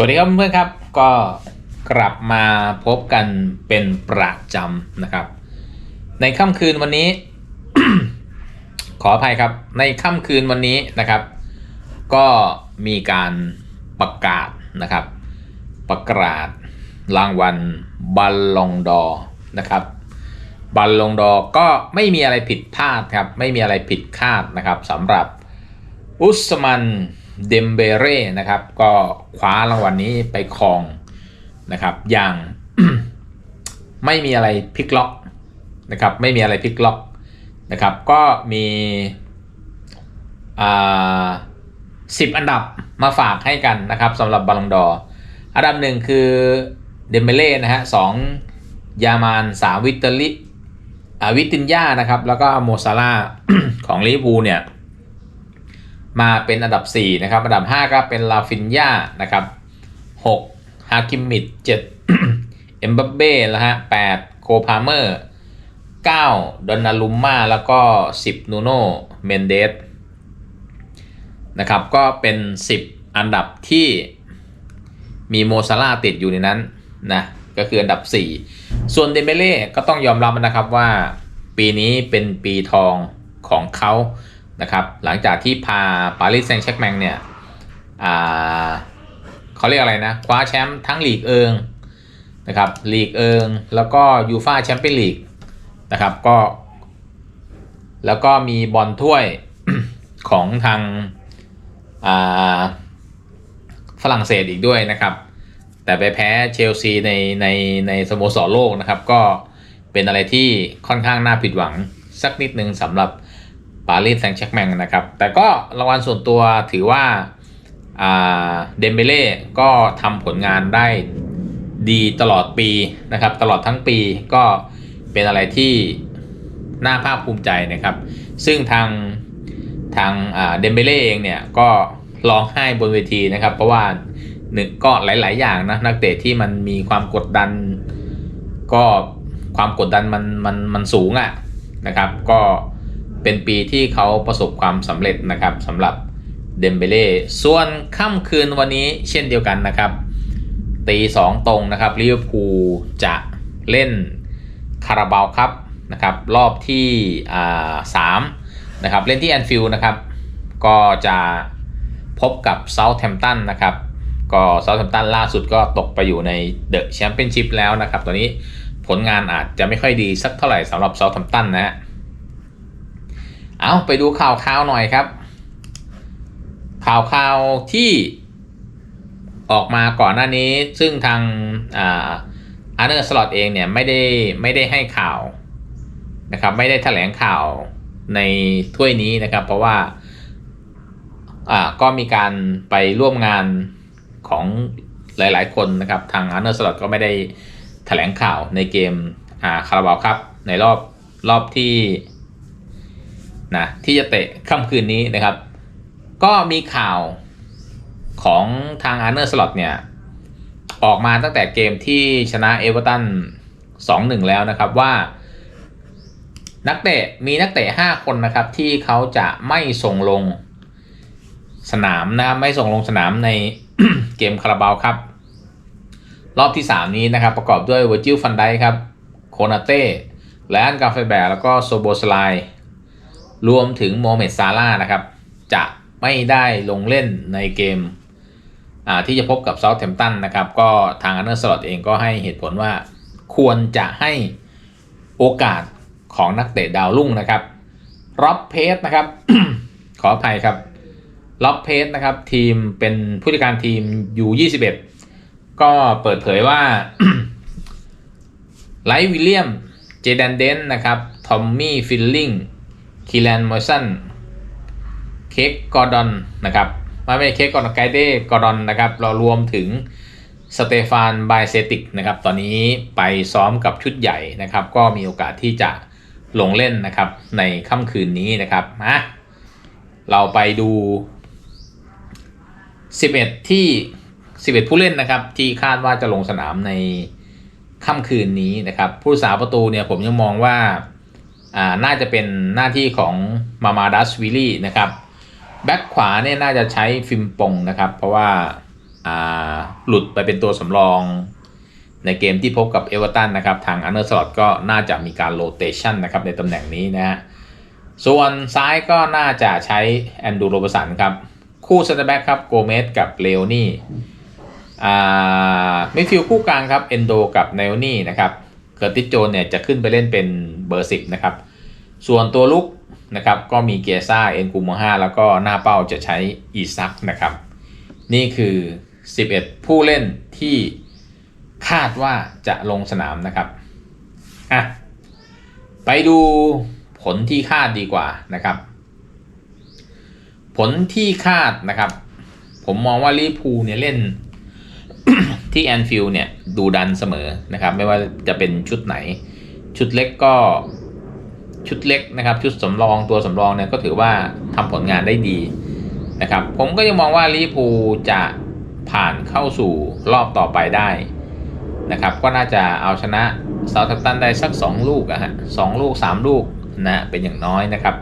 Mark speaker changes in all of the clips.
Speaker 1: สวัสดีครับเพื่อนครับก็กลับมาพบกันเป็นประจำนะครับ ในค่ำคืนวันนี้ ขออภัยครับ ในค่ำคืนวันนี้นะครับ ก็มีการประกาศนะครับ ประกาศรางวัลบัลลงดอนะครับ บัลลงดอก็ไม่มีอะไรผิดพลาดครับ ไม่มีอะไรผิดคาดนะครับสำหรับอุสมัน เดมเบเร่นะครับ ก็คว้ารางวัลนนี้ไปครองนะครับ อย่างไม่มีอะไรพลิกล็อกนะครับ ไม่มีอะไรพลิกล็อกนะครับ ก็มีอ่าสิบอันดับมาฝากให้กันนะครับสำหรับบอลลงดออันดับหนึ่งคือเดมเบเล่นะฮะสองยามานสามวิตเตอริอ่าวิตินยานะครับ แล้วก็โมซาร่าของลิเวอร์พูลเนี่ย มาเป็นอันดับ 4 นะครับ อันดับ 5 ก็เป็นลาฟินยานะครับ 6 ฮาคิมมิด7เอ็มบัปเบ้แล้วฮะ8โคพาเมอร์ 9 ดอนนาลุมมาแล้วก็ 10 นูโนเมนเดสนะครับ ก็เป็น 10 อันดับที่มีโมซาร่าติดอยู่ในนั้นนะก็คืออันดับ 4 ส่วนเดเมเล่ก็ต้องยอมรับนะครับว่าปีนี้เป็นปีทองของเขา นะครับ หลังจากที่พาปารีสแซงต์แชร์กแมงเนี่ยเขาเรียกอะไรนะ คว้าแชมป์ทั้งลีกเอิงนะครับลีกเอิงแล้วก็ยูฟาแชมเปี้ยนลีกนะครับก็ แล้วก็มีบอลถ้วยของทางฝรั่งเศสอีกด้วยนะครับ แต่ไปแพ้เชลซีในในในสโมสรโลกนะครับ ก็เป็นอะไรที่ค่อนข้างน่าผิดหวังสักนิดนึงสำหรับ ปารีสแซงต์แชร์กแมงนะครับ แต่ก็รางวัลส่วนตัวถือว่าเดมเบเล่ก็ทำผลงานได้ดีตลอดปีนะครับ ตลอดทั้งปีก็เป็นอะไรที่น่าภาคภูมิใจนะครับ ซึ่งทางทางเดมเบเล่เองเนี่ยก็ร้องไห้บนเวทีนะครับ เพราะว่าหนึ่งก็หลาย ๆ อย่างนะนักเตะที่มันมีความกดดัน ก็ความกดดันมันมันมันสูงอะ่ะนะครับ ก็ เป็นปีที่เขาประสบความสำเร็จนะครับสำหรับเดมเบเล่ส่วนค่ำคืนวันนี้เช่นเดียวกันนะครับตีสองตรงนะครับลิเวอร์พูลจะเล่นคาราบาวครับนะครับรอบที่สามนะครับเล่นที่แอนฟิลด์นะครับก็จะพบกับเซาท์แฮมป์ตันนะครับก็เซาท์แฮมป์ตันล่าสุดก็ตกไปอยู่ในเดอะแชมเปี้ยนชิพแล้วนะครับตอนนี้ผลงานอาจจะไม่ค่อยดีสักเท่าไหร่สำหรับเซาท์แฮมป์ตันนะฮะ เอาไปดูข่าวข่าวหน่อยครับ ข่าวข่าวที่ออกมาก่อนหน้านี้ซึ่งทางอาร์เนอร์สล็อตเองเนี่ยไม่ได้ไม่ได้ให้ข่าวนะครับไม่ได้แถลงข่าวในถ้วยนี้นะครับ เพราะว่าอ่าก็มีการไปร่วมงานของหลาย ๆ คนนะครับ ทางอาร์เนอร์สล็อตก็ไม่ได้แถลงข่าวในเกมอ่าคาราบาวครับ ในรอบรอบที่ นะที่จะเตะค่ำคืนนี้นะครับ ก็มีข่าวของทางอาร์เนอร์สล็อตเนี่ย ออกมาตั้งแต่เกมที่ชนะเอเวอร์ตัน2-1 แล้วนะครับว่า นักเตะมีนักเตะ 5 คนนะครับ ที่เขาจะไม่ส่งลงสนามนะครับไม่ส่งลงสนามในเกมคาราบาวครับ รอบที่ 3 นี้นะครับ ประกอบด้วยเวอร์จิลฟันไดครับโคนาเต้แลนกาเฟแบร์แล้วก็โซโบสไล รวมถึงโมเมดซาร่านะครับ จะไม่ได้ลงเล่นในเกมที่จะพบกับเซาท์แฮมป์ตันนะครับ ก็ทางอันเนอร์สลอตเองก็ให้เหตุผลว่าควรจะให้โอกาสของนักเตะดาวรุ่งนะครับร็อบเพสนะครับ ขออภัยครับล็อบเพสนะครับ ทีมเป็นผู้จัดการทีมอยู่21ก็เปิดเผยว่าไลท์วิลเลียม เจแดนเดนนะครับ ทอมมี่ ฟิลลิง คีแลนมอร์สันเค้กกอร์ดอนนะครับไม่ไม่เค้กกอร์ดอนไกเด้กอร์ดอนนะครับเรารวมถึงสเตฟานไบเซติกนะครับตอนนี้ไปซ้อมกับชุดใหญ่นะครับ ก็มีโอกาสที่จะลงเล่นนะครับในค่ำคืนนี้นะครับมาเราไปดู 11 ที่ 11 ผู้เล่นนะครับ ที่คาดว่าจะลงสนามในค่ำคืนนี้นะครับ ผู้สาประตูเนี่ยผมยังมองว่า อ่าน่าจะเป็นหน้าที่ของมามาดัสวิลลี่นะครับแบ็คขวาเนี่ยน่าจะใช้ฟิมปงนะครับ เพราะว่าอ่าหลุดไปเป็นตัวสำรองในเกมที่พบกับเอเวอร์ตันนะครับ ทางอันเดอร์สลอตก็น่าจะมีการโรเตชันนะครับในตำแหน่งนี้นะฮะส่วนซ้ายก็น่าจะใช้แอนดูโรบสันครับ คู่เซนเตอร์แบ็กครับโกเมสกับเลโอนี่อ่ามิดฟิลด์คู่กลางครับเอนโดกับเนโอนี่นะครับ เกิร์ติสโจนเนี่ยจะขึ้นไปเล่นเป็นเบอร์สิบนะครับ ส่วนตัวลุกนะครับก็มีเกียร์ซ่าเอ็นกูโมฮาแล้วก็หน้าเป้าจะใช้อีซักนะครับ นี่คือ 11 ผู้เล่นที่คาดว่าจะลงสนามนะครับอะไปดูผลที่คาดดีกว่านะครับ ผลที่คาดนะครับ ผมมองว่าลิพูเนี่ยเล่น ที่แอนฟิลเนี่ย ดูดันเสมอนะครับ ไม่ว่าจะเป็นชุดไหน ชุดเล็กก็ชุดเล็กนะครับ ชุดสำรองตัวสำรองเนี่ยก็ถือว่าทำผลงานได้ดีนะครับ ผมก็ยังมองว่าลิเวอร์พูจะผ่านเข้าสู่รอบต่อไปได้นะครับ ก็น่าจะเอาชนะเซาท์แฮมป์ตันได้สัก 2 ลูกอะฮะสองลูก 3 ลูกนะเป็นอย่างน้อยนะครับ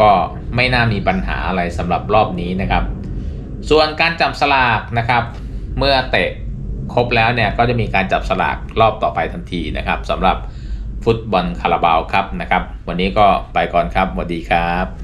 Speaker 1: ก็ไม่น่ามีปัญหาอะไรสำหรับรอบนี้นะครับ ส่วนการจับสลากนะครับ เมื่อเตะครบแล้วเนี่ยก็จะมีการจับสลากรอบต่อไปทันทีนะครับสำหรับฟุตบอลคาราบาวครับนะครับ วันนี้ก็ไปก่อนครับสวัสดีครับ